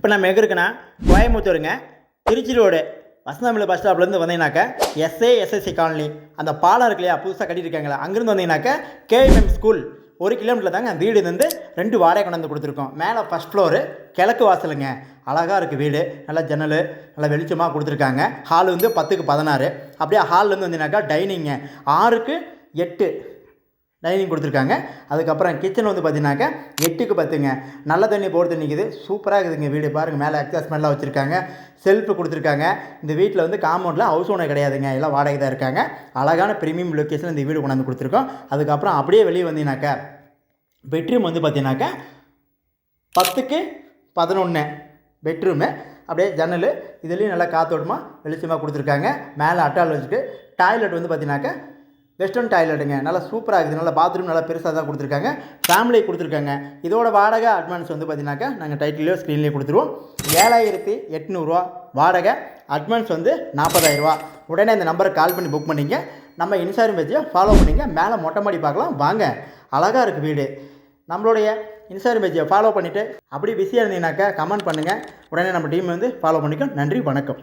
இப்போ நம்ம எங்கே இருக்குன்னா கோயம்புத்தூருங்க. திருச்சி ரோடு. வசந்தமிழ் பஸ் ஸ்டாப்லேருந்து வந்தீங்கன்னாக்கா எஸ்ஏ எஸ்எஸ்சி காலனி அந்த பாலம் இருக்கு இல்லையா புதுசாக கட்டியிருக்காங்களா அங்கேருந்து வந்தீங்கன்னாக்கா கேஎம்எம் ஸ்கூல் ஒரு கிலோமீட்டர் தாங்க அந்த வீடு வந்து ரெண்டு வாடகை கொண்டு வந்து கொடுத்துருக்கோம். மேலே ஃபஸ்ட் ஃப்ளோரு கிழக்கு வாசலுங்க. அழகாக இருக்குது வீடு. நல்லா ஜன்னல் நல்லா வெளிச்சமாக கொடுத்துருக்காங்க. ஹால் வந்து பத்துக்கு பதினாறு. அப்படியே ஹால்லேருந்து வந்தீங்கன்னாக்கா டைனிங்கு ஆறுக்கு எட்டு. டைனிங் கொடுத்துருக்காங்க. அதுக்கப்புறம் கிச்சன் வந்து பார்த்தீங்கன்னாக்க எட்டுக்கு பத்துங்க. நல்ல தண்ணி போடுறது நிற்கிது சூப்பராக இருக்குதுங்க வீடு. பாருங்கள் மேலே எக்ஸாஸ் அக்சாஸ்மெண்ட்லாம் வச்சுருக்காங்க. செல்ஃபு கொடுத்துருக்காங்க. இந்த வீட்டில் வந்து காம்பவுண்டில் ஹவுஸ் ஓனர் கிடையாதுங்க. எல்லாம் வாடகை தான் இருக்காங்க. அழகான ப்ரீமியம் லொக்கேஷன் இந்த வீடு கொண்டாந்து கொடுத்துருக்கோம். அதுக்கப்புறம் அப்படியே வெளியே வந்தீங்கன்னாக்கா பெட்ரூம் வந்து பார்த்தீங்கன்னாக்கா பத்துக்கு பதினொன்று பெட்ரூமு அப்படியே ஜன்னல். இதுலேயும் நல்லா காத்தோட்டமாக வெளிச்சமாக கொடுத்துருக்காங்க. மேலே அட்டால் வச்சுட்டு டாய்லெட் வந்து பார்த்தீங்கன்னாக்கா வெஸ்டர்ன் டாய்லெட்டுங்க நல்லா சூப்பராக இருக்குது. நல்லா பாத்ரூம் நல்லா பெருசாக தான் கொடுத்துருக்காங்க. ஃபேமிலி கொடுத்துருக்காங்க. இதோட வாடகை அட்வான்ஸ் வந்து பார்த்தீங்கன்னாக்கா நாங்கள் டைட்டிலையோ ஸ்க்ரீன்லேயே கொடுத்துருவோம். ஏழாயிரத்தி எட்நூறுரூவா வாடகை. அட்வான்ஸ் வந்து நாற்பதாயிரரூவா உடனே இந்த நம்பருக்கு கால் பண்ணி புக் பண்ணிங்க. நம்ம இன்ஸ்டாகிராம் பேஜை ஃபாலோ பண்ணிங்க. மேலே மொட்டை மாடி பார்க்கலாம். வாங்க. அழகாக இருக்குது வீடு. நம்மளுடைய இன்ஸ்டாகிராம் பேஜை ஃபாலோ பண்ணிவிட்டு அப்படி பிஸியாக இருந்தீங்கன்னாக்கா கமெண்ட் பண்ணுங்கள் உடனே நம்ம டீம் வந்து ஃபாலோ பண்ணிக்கோ நன்றி வணக்கம்.